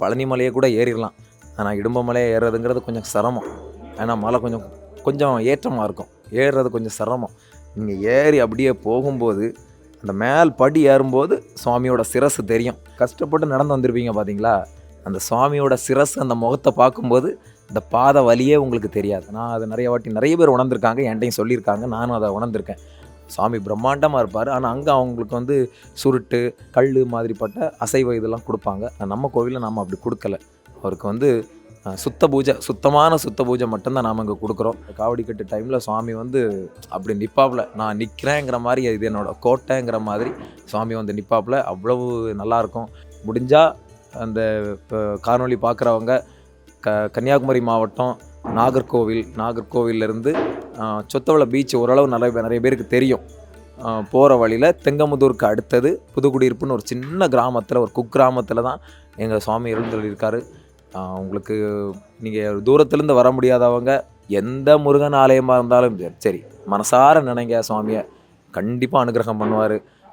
பழனி மலையை கூட ஏறிடலாம். ஆனால் இடும்ப மலையை ஏறுறதுங்கிறது கொஞ்சம் சிரமம். ஏன்னா மலை கொஞ்சம் கொஞ்சம் ஏற்றமாக இருக்கும். ஏறுறது கொஞ்சம் சிரமம். நீங்கள் ஏறி அப்படியே போகும்போது அந்த மேல் படி ஏறும்போது சுவாமியோட சிரசு தெரியும். கஷ்டப்பட்டு நடந்து வந்திருப்பீங்க பார்த்தீங்களா அந்த சுவாமியோட சிரசு அந்த முகத்தை பார்க்கும்போது இந்த பாதை வலியே உங்களுக்கு தெரியாது. நான் அதை நிறைய வாட்டி நிறைய பேர் உணர்ந்திருக்காங்க என்கிட்டையும் சொல்லியிருக்காங்க. நானும் அதை உணர்ந்திருக்கேன். சாமி பிரம்மாண்டமாக இருப்பார். ஆனால் அங்கே அவங்களுக்கு வந்து சுருட்டு கல் மாதிரிப்பட்ட அசைவ இதெல்லாம் கொடுப்பாங்க. நம்ம கோவிலில் நாம் அப்படி கொடுக்கல. அவருக்கு வந்து சுத்த பூஜை சுத்தமான சுத்த பூஜை மட்டும்தான் நாம் இங்கே கொடுக்குறோம். காவடி கட்டு டைமில் சுவாமி வந்து அப்படி நிப்பாப்புல நான் நிற்கிறேங்கிற மாதிரி இது என்னோடய கோட்டைங்கிற மாதிரி சுவாமி வந்து நிப்பாப்புல அவ்வளவு நல்லாயிருக்கும் முடிஞ்சால் அந்த இப்போ காணொளி பார்க்குறவங்க க கன்னியாகுமரி மாவட்டம் நாகர்கோவில் நாகர்கோவிலேருந்து சொத்தவள பீச் ஓரளவு நிறைய பேர் நிறைய பேருக்கு தெரியும். போகிற வழியில் தெங்கமுதூருக்கு அடுத்தது புதுக்குடியிருப்புன்னு ஒரு சின்ன கிராமத்தில் ஒரு குக்கிராமத்தில் தான் எங்கள் சுவாமி எழுந்தருளிருக்காரு உங்களுக்கு நீங்கள் தூரத்துலேருந்து வர முடியாதவங்க எந்த முருகன் ஆலயமாக இருந்தாலும் சரி, சரி மனசார நினைங்க சுவாமியை. கண்டிப்பாக அனுகிரகம் பண்ணுவார்.